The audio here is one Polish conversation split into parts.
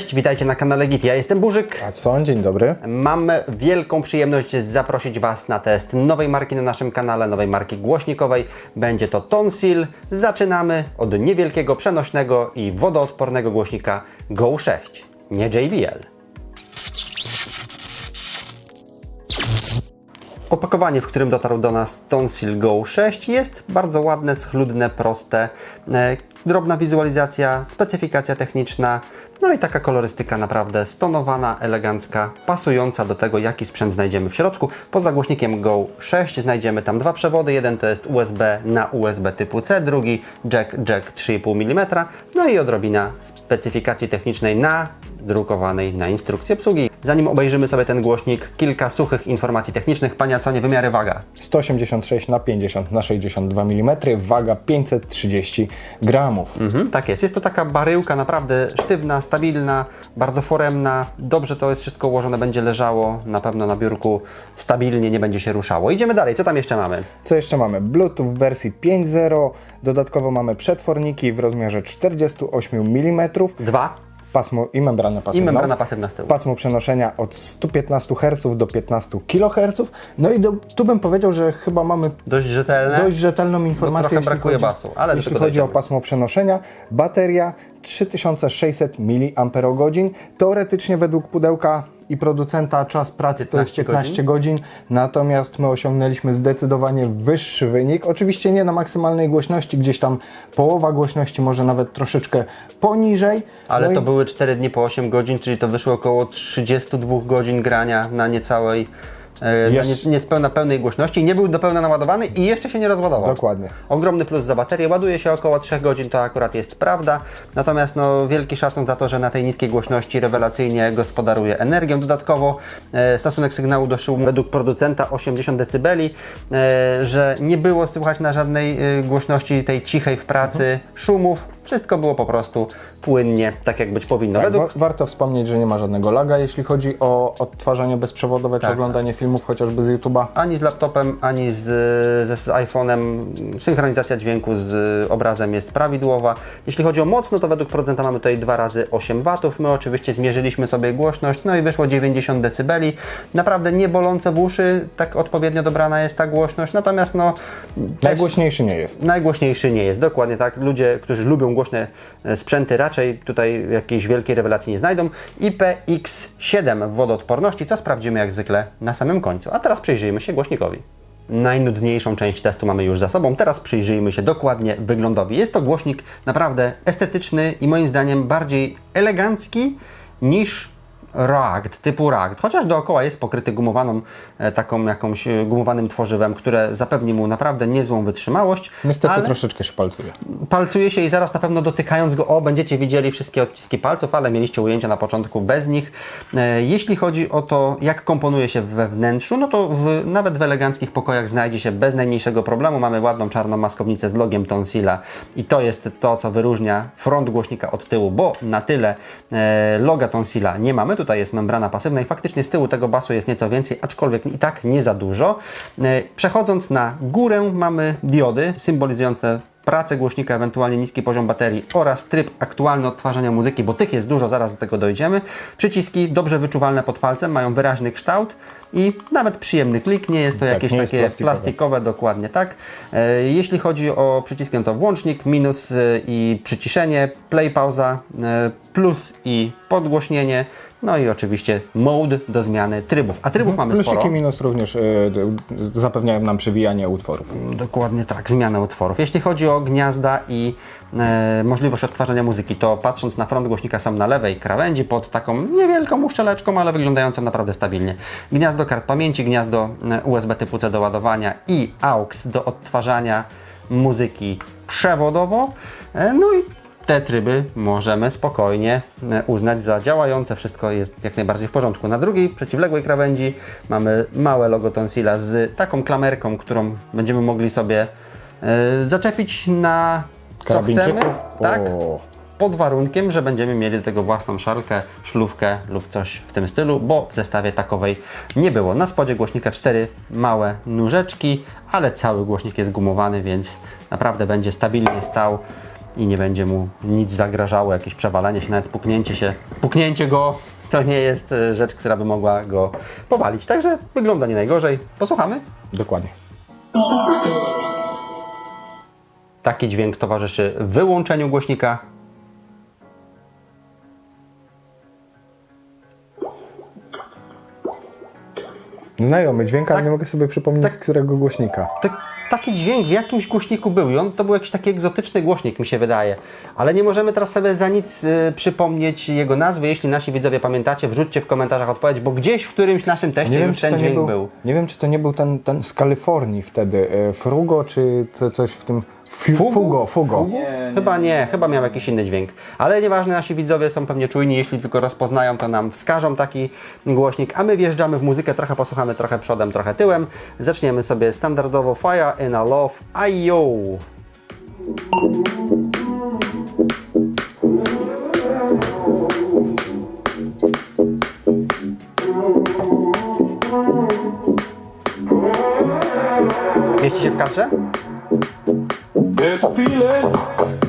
Cześć, witajcie na kanale Git. Ja jestem Burzyk. A co? Dzień dobry. Mam wielką przyjemność zaprosić Was na test nowej marki na naszym kanale, nowej marki głośnikowej. Będzie to Tonsil. Zaczynamy od niewielkiego, przenośnego i wodoodpornego głośnika Go 6, nie JBL. Opakowanie, w którym dotarł do nas Tonsil Go 6 jest bardzo ładne, schludne, proste. E, drobna wizualizacja, specyfikacja techniczna, no i taka kolorystyka naprawdę stonowana, elegancka, pasująca do tego, jaki sprzęt znajdziemy w środku. Poza głośnikiem Go 6 znajdziemy tam dwa przewody. Jeden to jest USB na USB typu C, drugi jack, jack 3,5 mm, no i odrobina specyfikacji technicznej na drukowanej na instrukcji obsługi. Zanim obejrzymy sobie ten głośnik, kilka suchych informacji technicznych. Panie Aconie, wymiary waga. 186 na 50 na 62 mm, waga 530 gramów. Mhm, tak jest. Jest to taka baryłka naprawdę sztywna, stabilna, bardzo foremna. Dobrze to jest wszystko ułożone, będzie leżało na pewno na biurku stabilnie, nie będzie się ruszało. Idziemy dalej. Co tam jeszcze mamy? Co jeszcze mamy? Bluetooth w wersji 5.0. Dodatkowo mamy przetworniki w rozmiarze 48 mm, Dwa pasmo i membranę i pasywną. membrana pasywna z tyłu. Pasmo przenoszenia od 115 Hz do 15 kHz. No i do, tu bym powiedział, że chyba mamy Dość rzetelne. dość rzetelną informację, trochę jeśli brakuje chodzi, basu, ale jeśli chodzi o pasmo przenoszenia. Bateria 3600 mAh. Teoretycznie według pudełka i producenta czas pracy to jest 15 15 godzin. natomiast my osiągnęliśmy zdecydowanie wyższy wynik. Oczywiście nie na maksymalnej głośności, gdzieś tam połowa głośności, może nawet troszeczkę poniżej. Ale No to i były 4 dni po 8 godzin, czyli to wyszło około 32 godzin grania na niecałej, e, na Jest. nie, niespełna pełnej głośności. Nie był do pełna naładowany i jeszcze się nie rozładował. Dokładnie. Ogromny plus za baterię. Ładuje się około 3 godzin, to akurat jest prawda. Natomiast no, wielki szacun za to, że na tej niskiej głośności rewelacyjnie gospodaruje energią. Dodatkowo e, stosunek sygnału do szumu według producenta 80 dB, e, że nie było słychać na żadnej e, głośności tej cichej w pracy szumów. Wszystko było po prostu płynnie, tak jak być powinno. Tak, Według wa- warto wspomnieć, że nie ma żadnego laga, jeśli chodzi o odtwarzanie bezprzewodowe czy Tak. oglądanie filmów chociażby z YouTube'a. ani z laptopem, ani z, z iPhone'em synchronizacja dźwięku z obrazem jest prawidłowa. Jeśli chodzi o moc, no to według producenta mamy tutaj 2 razy 8 W. My oczywiście zmierzyliśmy sobie głośność, no i wyszło 90 dB. Naprawdę nie bolące w uszy, tak odpowiednio dobrana jest ta głośność, natomiast no Najgłośniejszy nie jest. najgłośniejszy nie jest. Dokładnie tak. Ludzie, którzy lubią głośne e, sprzęty, raczej tutaj jakiejś wielkiej rewelacji nie znajdą. IPX7 w wodoodporności, co sprawdzimy jak zwykle na samym końcu. A teraz przyjrzyjmy się głośnikowi. Najnudniejszą część testu mamy już za sobą. Teraz przyjrzyjmy się dokładnie wyglądowi. Jest to głośnik naprawdę estetyczny i moim zdaniem bardziej elegancki niż React, typu React, chociaż dookoła jest pokryty gumowaną, e, taką jakąś e, gumowanym tworzywem, które zapewni mu naprawdę niezłą wytrzymałość. Niestety troszeczkę się palcuje. palcuje się i zaraz na pewno dotykając go, o, będziecie widzieli wszystkie odciski palców, ale mieliście ujęcia na początku bez nich. E, jeśli chodzi o to, jak komponuje się we wnętrzu, no to w, nawet w eleganckich pokojach znajdzie się bez najmniejszego problemu. Mamy ładną czarną maskownicę z logiem Tonsila i to jest to, co wyróżnia front głośnika od tyłu, bo na tyle loga Tonsila nie mamy. Tutaj jest membrana pasywna i faktycznie z tyłu tego basu jest nieco więcej, aczkolwiek i tak nie za dużo. E, przechodząc na górę mamy diody symbolizujące pracę głośnika, ewentualnie niski poziom baterii oraz tryb aktualny odtwarzania muzyki, bo tych jest dużo, zaraz do tego dojdziemy. Przyciski dobrze wyczuwalne pod palcem, mają wyraźny kształt i nawet przyjemny klik, nie jest to Tak, jakieś takie plastikowe. plastikowe, dokładnie tak. E, Jeśli chodzi o przyciski, no to włącznik, minus e, i przyciszenie, play, pauza, plus i podgłośnienie, no i oczywiście mode do zmiany trybów. A trybów mamy Plusik sporo. i minus również d- zapewniają nam przewijanie utworów. Dokładnie tak, zmianę utworów. Jeśli chodzi o gniazda i e, możliwość odtwarzania muzyki, to patrząc na front głośnika są na lewej krawędzi pod taką niewielką uszczeleczką, ale wyglądającą naprawdę stabilnie. Gniazdo kart pamięci, gniazdo e, USB typu C do ładowania i AUX do odtwarzania muzyki przewodowo. E, no i te tryby możemy spokojnie e, uznać za działające. Wszystko jest jak najbardziej w porządku. Na drugiej, przeciwległej krawędzi mamy małe logo Tonsila z taką klamerką, którą będziemy mogli sobie e, zaczepić na co chcemy. Tak. Pod warunkiem, że będziemy mieli do tego własną szalkę, szlówkę lub coś w tym stylu, bo w zestawie takowej nie było. Na spodzie głośnika cztery małe nóżeczki, ale cały głośnik jest gumowany, więc naprawdę będzie stabilnie stał i nie będzie mu nic zagrażało, jakieś przewalenie się, nawet puknięcie się, puknięcie go to nie jest e, rzecz, która by mogła go powalić. Także wygląda nie najgorzej. Posłuchamy. Dokładnie. Taki dźwięk towarzyszy wyłączeniu głośnika. Znajomy dźwięk, ale Tak. nie mogę sobie przypomnieć Tak. z którego głośnika. Tak, taki dźwięk w jakimś głośniku był i on to był jakiś taki egzotyczny głośnik, mi się wydaje. Ale nie możemy teraz sobie za nic y, przypomnieć jego nazwy. Jeśli nasi widzowie pamiętacie, wrzućcie w komentarzach odpowiedź, bo gdzieś w którymś naszym teście wiem, już ten dźwięk był, był. nie wiem, czy to nie był ten, ten z Kalifornii wtedy. e, Frugo, czy to coś w tym. Fu- Fugo, Fugo. Chyba nie, chyba miał jakiś inny dźwięk. Ale nieważne, nasi widzowie są pewnie czujni, jeśli tylko rozpoznają, to nam wskażą taki głośnik, a my wjeżdżamy w muzykę, trochę posłuchamy, trochę przodem, trochę tyłem. Zaczniemy sobie standardowo Fire in a Love IO. Mieści się w kadrze? This feeling.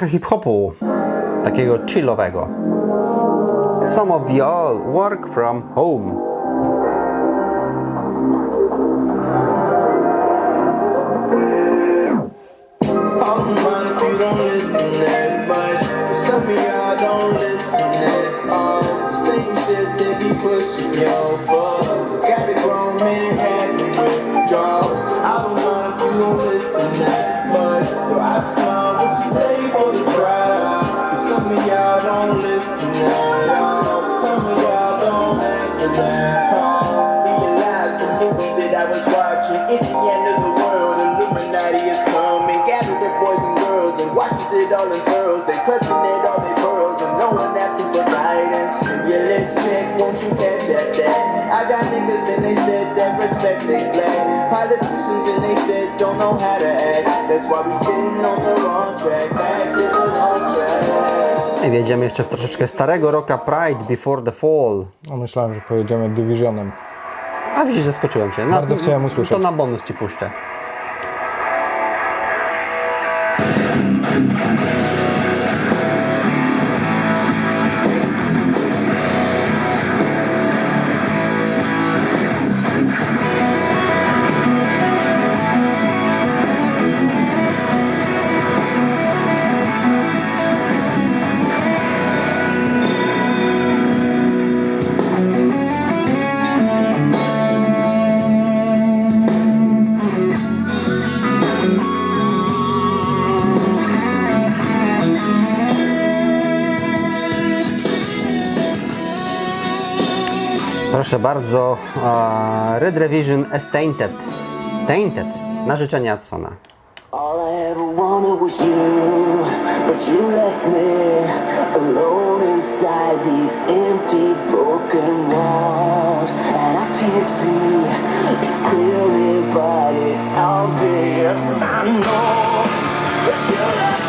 Trochę hip-hopu, takiego chillowego. Some of y'all work from home. Watches it all in girls. They clutching at all their pearls and no one asking for guidance. Let's check. Won't you cash at that? I got niggas and they said that respect they black. Politicians and they said don't know how to act. That's why we sitting on the wrong track. Back to the long track. I wjedziemy jeszcze w troszeczkę starego rocka Pride Before the Fall. No myślałem, że pojedziemy Divisionem. A widzisz, zaskoczyłem cię. Na, Bardzo chciałem usłyszeć. To na bonus ci puszczę. Proszę bardzo, Red Revision S Tainted. Tainted. Na życzenie Adsona. All I ever wanted was you, but you left me alone inside these empty, broken walls. And I can't see it clearly, but it's obvious. I know that you left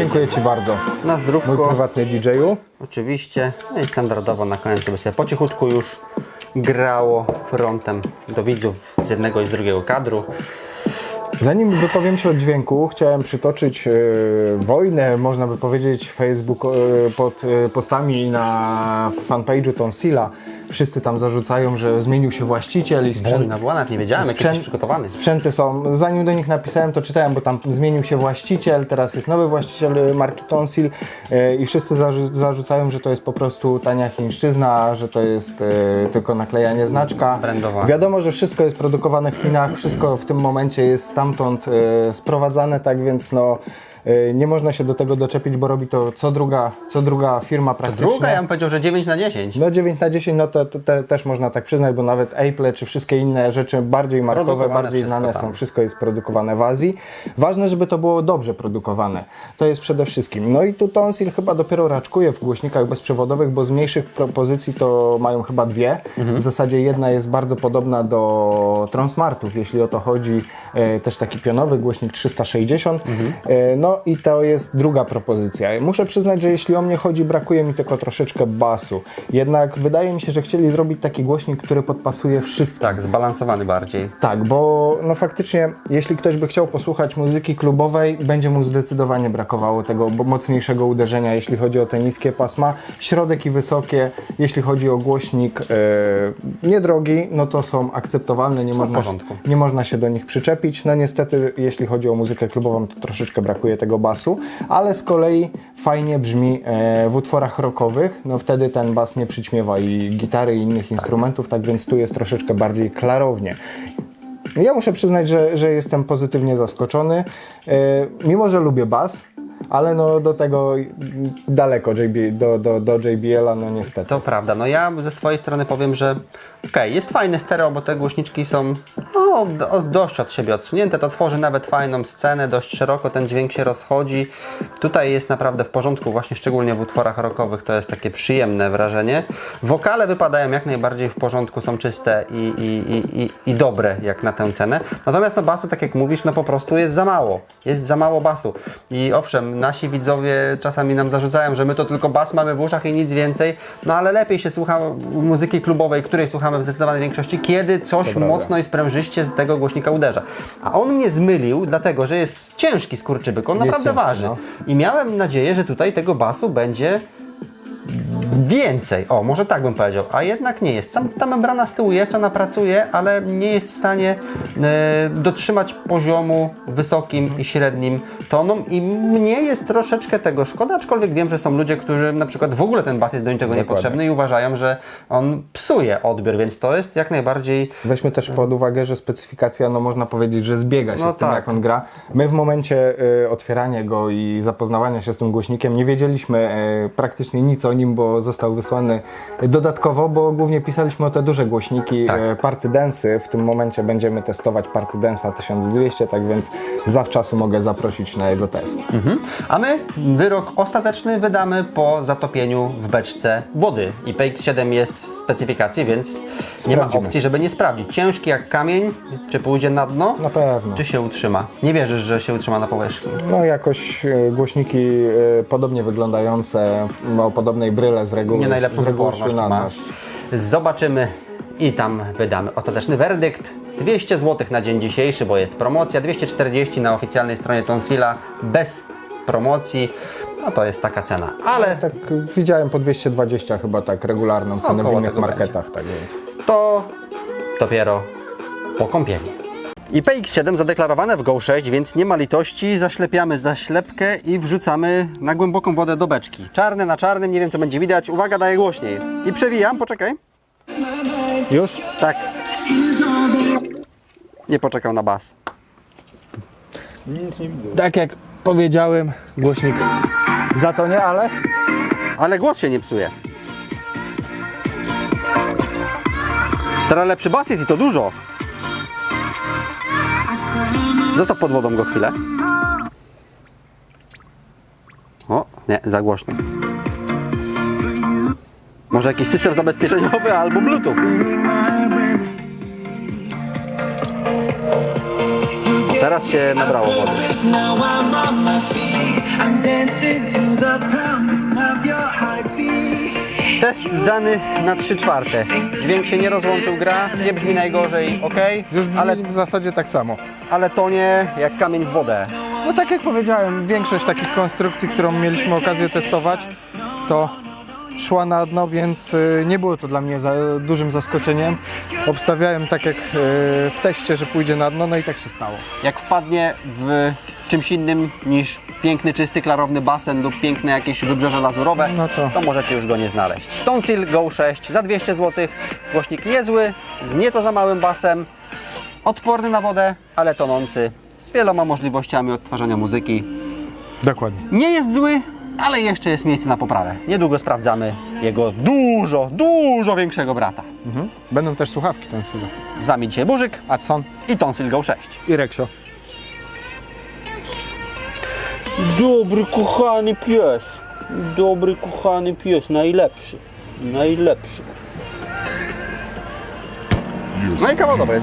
Dziękuję Ci bardzo. Na Mój zdrówko. prywatny DJ-u. Oczywiście. No i standardowo na koniec, żeby sobie po cichutku już grało frontem do widzów z jednego i z drugiego kadru. Zanim wypowiem się o dźwięku, chciałem przytoczyć e, wojnę, można by powiedzieć, Facebook e, pod e, postami na fanpage'u Tonsila. Wszyscy tam zarzucają, że zmienił się właściciel i sprzęt, Wojna była, nawet nie wiedziałem, jesteś przygotowany. Sprzęty są. Zanim do nich napisałem, to czytałem, bo tam zmienił się właściciel, teraz jest nowy właściciel marki Tonsil e, i wszyscy zarzu- zarzucają, że to jest po prostu tania chińszczyzna, że to jest e, tylko naklejanie znaczka. Brandowanie. Wiadomo, że wszystko jest produkowane w Chinach, wszystko w tym momencie jest stamtąd e, sprowadzane, tak więc no. E, Nie można się do tego doczepić, bo robi to co druga, co druga firma praktycznie. Druga, ja bym powiedział, że 9 na 10. No 9 na 10, no to, to te, też można tak przyznać, bo nawet Apple czy wszystkie inne rzeczy bardziej markowe, bardziej znane tam. są, wszystko jest produkowane w Azji. Ważne, żeby to było dobrze produkowane. To jest przede wszystkim. No i tu Tonsil chyba dopiero raczkuje w głośnikach bezprzewodowych, bo z mniejszych propozycji to mają chyba dwie. W zasadzie jedna jest bardzo podobna do Transmartów, jeśli o to chodzi. E, też taki pionowy głośnik 360. E, no i to jest druga propozycja. Muszę przyznać, że jeśli o mnie chodzi, brakuje mi tylko troszeczkę basu. Jednak wydaje mi się, że chcieli zrobić taki głośnik, który podpasuje wszystkim. Tak, zbalansowany bardziej. Tak, bo no faktycznie, jeśli ktoś by chciał posłuchać muzyki klubowej, będzie mu zdecydowanie brakowało tego mocniejszego uderzenia, jeśli chodzi o te niskie pasma. Środek i wysokie, jeśli chodzi o głośnik e, niedrogi, no to są akceptowalne, nie Są można, nie można się do nich przyczepić. No niestety, jeśli chodzi o muzykę klubową, to troszeczkę brakuje tego basu, ale z kolei fajnie brzmi e, w utworach rockowych, no wtedy ten bas nie przyćmiewa i gitary i innych instrumentów, tak więc tu jest troszeczkę bardziej klarownie. Ja muszę przyznać, że, że jestem pozytywnie zaskoczony. E, mimo, że lubię bas, ale no do tego daleko JB, do, do, do JBL-a, no niestety. To prawda. No ja ze swojej strony powiem, że okej, jest fajne stereo, bo te głośniczki są no, do, dość od siebie odsunięte. To tworzy nawet fajną scenę, dość szeroko ten dźwięk się rozchodzi. Tutaj jest naprawdę w porządku, właśnie szczególnie w utworach rockowych to jest takie przyjemne wrażenie. Wokale wypadają jak najbardziej w porządku, są czyste i, i, i, i, i dobre jak na tę cenę. Natomiast no basu, tak jak mówisz, no po prostu jest za mało. Jest za mało basu. I owszem, nasi widzowie czasami nam zarzucają, że my to tylko bas mamy w uszach i nic więcej, no ale lepiej się słucha muzyki klubowej, której słuchamy w zdecydowanej większości, kiedy coś mocno i sprężyście z tego głośnika uderza. A on mnie zmylił, dlatego że jest ciężki skurczybyk, on Jest naprawdę waży. no. I miałem nadzieję, że tutaj tego basu będzie więcej. O, może tak bym powiedział. A jednak nie jest. Sam, ta membrana z tyłu jest, ona pracuje, ale nie jest w stanie e, dotrzymać poziomu wysokim i średnim tonom i mnie jest troszeczkę tego szkoda, aczkolwiek wiem, że są ludzie, którzy na przykład w ogóle ten bas jest do niczego Dokładnie. niepotrzebny i uważają, że on psuje odbiór, więc to jest jak najbardziej Weźmy też pod uwagę, że specyfikacja, no można powiedzieć, że zbiega się No z tym, tak. jak on gra. My w momencie y, otwierania go i zapoznawania się z tym głośnikiem nie wiedzieliśmy y, praktycznie nic o nim, bo został wysłany dodatkowo, bo głównie pisaliśmy o te duże głośniki Tak. y, Party Densy. W tym momencie będziemy testować Party Densa 1200, tak więc zawczasu mogę zaprosić na jego test. A my wyrok ostateczny wydamy po zatopieniu w beczce wody. I PX7 jest w specyfikacji, więc nie ma opcji, żeby nie sprawdzić. Ciężki jak kamień, czy pójdzie na dno, Na pewno. czy się utrzyma. Nie wierzysz, że się utrzyma na powierzchni. No jakoś y, głośniki y, podobnie wyglądające, o podobnej bryle z reguły, Nie najlepszą szły na ma. nas. Zobaczymy i tam wydamy ostateczny werdykt. 200 zł na dzień dzisiejszy, bo jest promocja. 240 na oficjalnej stronie Tonsila bez promocji. No to jest taka cena. Ale Tak widziałem po 220 chyba tak regularną cenę w innych marketach, tak więc. to dopiero po kąpieli. I PX7 zadeklarowane w Go 6, więc nie ma litości. Zaślepiamy zaślepkę i wrzucamy na głęboką wodę do beczki. Czarne na czarnym, nie wiem co będzie widać. Uwaga, daję głośniej. I przewijam, poczekaj. Już? Tak. Nie poczekał na bas. Tak jak powiedziałem, głośnik za to nie, ale Ale głos się nie psuje. Teraz lepszy bas jest i to dużo. Zostaw pod wodą go chwilę. O, nie, za głośno. Może jakiś system zabezpieczeniowy albo Bluetooth. Teraz się nabrało wody. Test zdany na 3 czwarte. Dźwięk się nie rozłączył, gra, nie brzmi najgorzej, ok, Już brzmi ale, w zasadzie tak samo. Ale to nie jak kamień w wodę. No tak jak powiedziałem, większość takich konstrukcji, którą mieliśmy okazję testować, to szła na dno, więc y, nie było to dla mnie za dużym zaskoczeniem. Obstawiałem tak jak y, w teście, że pójdzie na dno, no i tak się stało. Jak wpadnie w czymś innym niż piękny, czysty, klarowny basen lub piękne jakieś wybrzeże lazurowe, No to- to możecie już go nie znaleźć. Tonsil Go 6 za 200 zł, głośnik niezły, z nieco za małym basem, odporny na wodę, ale tonący, z wieloma możliwościami odtwarzania muzyki. Dokładnie. Nie jest zły, ale jeszcze jest miejsce na poprawę. Niedługo sprawdzamy jego dużo, dużo większego brata. Mhm. Będą też słuchawki Tonsila. Z Wami dzisiaj Burzyk Adson i Tonsil Go 6. i Reksio. Dobry, kochany pies. Dobry, kochany pies. Najlepszy. Najlepszy. No i kawał dobry.